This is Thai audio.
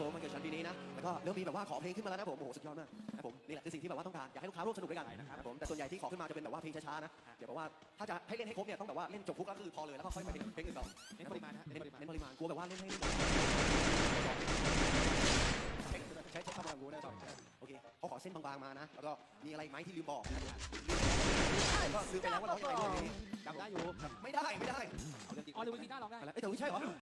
ผมมันเกิดชันปีนี้นะแล้วก็เริ่มมีแบบว่าขอเพลงขึ้นมาแล้วนะผมโอ้โหสุดยอดมากนะครับผมนี่แหละคือสิ่งที่แบบว่าต้องการอยากให้ลูกค้าร่วมสนุกด้วยกันนะครับผมแต่ส่วนใหญ่ที่ขอขึ้นมาจะเป็นแบบว่าเพลงช้าๆนะเดี๋ยวแบบว่าถ้าจะให้เล่นให้ครบเนี่ยต้องแบบว่าเล่นจบคุกแล้วคือพอเลยแล้วก็ค่อยไปเพลงอื่นต่อเน้นปริมาณนะเน้นปริมาณเน้นปริมาณกลัวแบบว่าเล่นให้ใช้ใช้ใช้คำว่ากูนะครับโอเคเขาขอเส้นบางๆมานะแล้วก็มีอะไรไหมที่ลืมบอกก็ซื้อไปแล้วว่าร้องยังไงด้วยจำได้อยู่ไม่ได้ไม่ได้เอาเรื่องจริงอ๋อลืมกีตาร้องได้แต่ไม่ใช่เหรอ